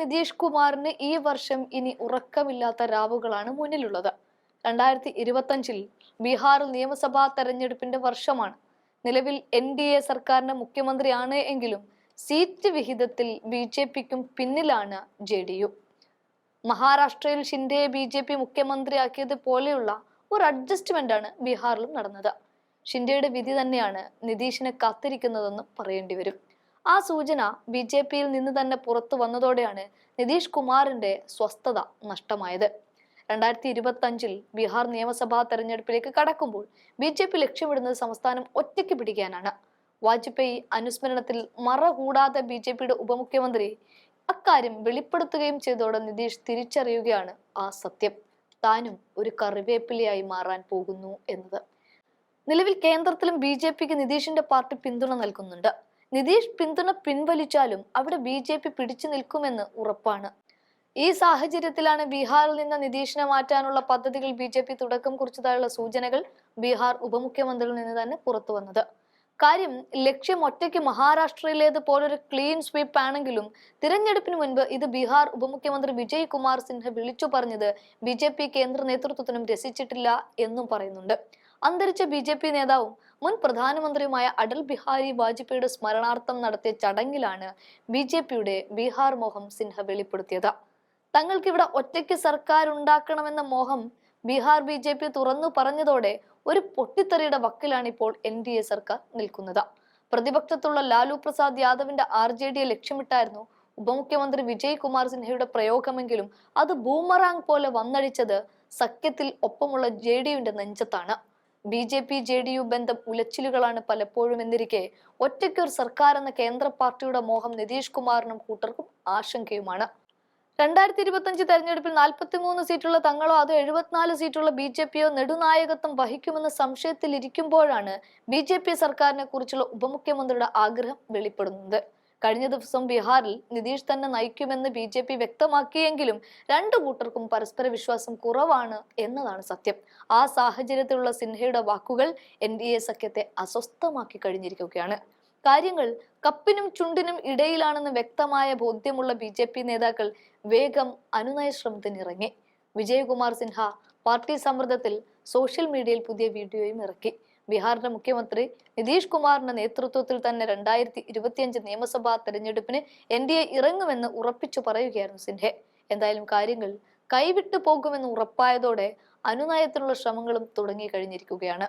നിതീഷ് കുമാറിന് ഈ വർഷം ഇനി ഉറക്കമില്ലാത്ത രാവുകളാണ് മുന്നിലുള്ളത്. രണ്ടായിരത്തി ഇരുപത്തഞ്ചിൽ ബീഹാറിൽ നിയമസഭാ തെരഞ്ഞെടുപ്പിന്റെ വർഷമാണ്. നിലവിൽ എൻ ഡി എ സർക്കാരിന്റെ മുഖ്യമന്ത്രിയാണ് എങ്കിലും സീറ്റ് വിഹിതത്തിൽ ബി ജെ പിക്കും പിന്നിലാണ് ജെ ഡി യു. മഹാരാഷ്ട്രയിൽ ഷിൻഡെയെ ബി ജെ പി മുഖ്യമന്ത്രിയാക്കിയത് പോലെയുള്ള ഒരു അഡ്ജസ്റ്റ്മെന്റ് ആണ് ബീഹാറിലും നടന്നത്. ഷിൻഡെയുടെ വിധി തന്നെയാണ് നിതീഷിനെ കാത്തിരിക്കുന്നതെന്ന് പറയേണ്ടി വരും. ആ സൂചന ബി ജെ പിയിൽ നിന്ന് തന്നെ പുറത്തു വന്നതോടെയാണ് നിതീഷ് കുമാറിന്റെ സ്വസ്ഥത നഷ്ടമായത്. രണ്ടായിരത്തി ഇരുപത്തി അഞ്ചിൽ ബീഹാർ നിയമസഭാ തെരഞ്ഞെടുപ്പിലേക്ക് കടക്കുമ്പോൾ ബി ജെ പി ലക്ഷ്യമിടുന്നത് സംസ്ഥാനം ഒറ്റയ്ക്ക് പിടിക്കാനാണ്. വാജ്പേയി അനുസ്മരണത്തിൽ മറ കൂടാതെ ബി ജെ പിയുടെ ഉപമുഖ്യമന്ത്രി അക്കാര്യം വെളിപ്പെടുത്തുകയും ചെയ്തതോടെ നിതീഷ് തിരിച്ചറിയുകയാണ് ആ സത്യം. താനും ഒരു കറിവേപ്പിലയായി മാറാൻ പോകുന്നു എന്നത്. നിലവിൽ കേന്ദ്രത്തിലും ബി ജെ പിക്ക് നിതീഷിന്റെ പാർട്ടി പിന്തുണ നൽകുന്നുണ്ട്. നിതീഷ് പിന്തുണ പിൻവലിച്ചാലും അവിടെ ബി ജെ പി പിടിച്ചു നിൽക്കുമെന്ന് ഉറപ്പാണ്. ഈ സാഹചര്യത്തിലാണ് ബീഹാറിൽ നിന്ന് നിതീഷിനെ മാറ്റാനുള്ള പദ്ധതികൾ ബി ജെ പി തുടക്കം കുറിച്ചതായുള്ള സൂചനകൾ ബീഹാർ ഉപമുഖ്യമന്ത്രിയിൽ നിന്ന് തന്നെ പുറത്തു വന്നത്. കാര്യം ലക്ഷ്യം ഒറ്റയ്ക്ക് മഹാരാഷ്ട്രയിലേത് പോലൊരു ക്ലീൻ സ്വീപ്പ് ആണെങ്കിലും തിരഞ്ഞെടുപ്പിന് മുൻപ് ഇത് ബീഹാർ ഉപമുഖ്യമന്ത്രി വിജയ് കുമാർ സിൻഹ വിളിച്ചു പറഞ്ഞത് ബി ജെ പി കേന്ദ്ര നേതൃത്വത്തിനും രസിച്ചിട്ടില്ല എന്നും പറയുന്നുണ്ട്. അന്തരിച്ച ബി ജെ പി നേതാവും മുൻ പ്രധാനമന്ത്രിയുമായ അടൽ ബിഹാരി വാജ്പേയിയുടെ സ്മരണാർത്ഥം നടത്തിയ ചടങ്ങിലാണ് ബി ജെ പിയുടെ ബീഹാർ മോഹം സിൻഹ വെളിപ്പെടുത്തിയത്. തങ്ങൾക്കിവിടെ ഒറ്റയ്ക്ക് സർക്കാർ ഉണ്ടാക്കണമെന്ന മോഹം ബീഹാർ ബി ജെ പി തുറന്നു പറഞ്ഞതോടെ ഒരു പൊട്ടിത്തെറിയുടെ വക്കിലാണ് ഇപ്പോൾ എൻ ഡി എ സർക്കാർ നിൽക്കുന്നത്. പ്രതിപക്ഷത്തുള്ള ലാലു പ്രസാദ് യാദവിന്റെ ആർ ജെ ഡിയെ ലക്ഷ്യമിട്ടായിരുന്നു ഉപമുഖ്യമന്ത്രി വിജയ് കുമാർ സിൻഹയുടെ പ്രയോഗമെങ്കിലും അത് ബൂമറാങ് പോലെ വന്നടിച്ചത് സഖ്യത്തിൽ ഒപ്പമുള്ള ജെ ഡി യുവിന്റെ നെഞ്ചത്താണ്. B J P J D U ബന്ധം ഉലച്ചിലുകളാണ് പലപ്പോഴും എന്നിരിക്കെ. ഒറ്റയ്ക്കൊരു സർക്കാർ എന്ന കേന്ദ്ര പാർട്ടിയുടെ മോഹം നിതീഷ് കുമാറിനും കൂട്ടർക്കും ആശങ്കയുമാണ്. രണ്ടായിരത്തി ഇരുപത്തഞ്ച് തെരഞ്ഞെടുപ്പിൽ നാൽപ്പത്തിമൂന്ന് സീറ്റുള്ള തങ്ങളോ അതോ എഴുപത്തിനാല് സീറ്റുള്ള ബി ജെ പിയോ നെടുനായകത്വം വഹിക്കുമെന്ന സംശയത്തിലിരിക്കുമ്പോഴാണ് ബി ജെ പി സർക്കാരിനെ കുറിച്ചുള്ള ഉപമുഖ്യമന്ത്രിയുടെ ആഗ്രഹം വെളിപ്പെടുന്നത്. കഴിഞ്ഞ ദിവസം ബീഹാറിൽ നിതീഷ് തന്നെ നയിക്കുമെന്ന് ബി ജെ പി വ്യക്തമാക്കിയെങ്കിലും രണ്ടു കൂട്ടർക്കും പരസ്പര വിശ്വാസം കുറവാണ് എന്നതാണ് സത്യം. ആ സാഹചര്യത്തിലുള്ള സിൻഹയുടെ വാക്കുകൾ എൻ ഡി എ സഖ്യത്തെ അസ്വസ്ഥമാക്കി കഴിഞ്ഞിരിക്കുകയാണ്. കാര്യങ്ങൾ കപ്പിനും ചുണ്ടിനും ഇടയിലാണെന്ന് വ്യക്തമായ ബോധ്യമുള്ള ബി ജെ പി നേതാക്കൾ വേഗം അനുനയ ശ്രമത്തിനിറങ്ങി. വിജയകുമാർ സിൻഹ പാർട്ടി സമ്മർദ്ദത്തിൽ സോഷ്യൽ മീഡിയയിൽ പുതിയ വീഡിയോയും ഇറക്കി. ബീഹാറിന്റെ മുഖ്യമന്ത്രി നിതീഷ് കുമാറിന്റെ നേതൃത്വത്തിൽ തന്നെ രണ്ടായിരത്തി ഇരുപത്തിയഞ്ച് നിയമസഭാ തെരഞ്ഞെടുപ്പിന് എൻ ഡി എ ഇറങ്ങുമെന്ന് ഉറപ്പിച്ചു പറയുകയായിരുന്നു സിൻഹെ. എന്തായാലും കാര്യങ്ങൾ കൈവിട്ടു പോകുമെന്ന് ഉറപ്പായതോടെ അനുനയത്തിനുള്ള ശ്രമങ്ങളും തുടങ്ങി കഴിഞ്ഞിരിക്കുകയാണ്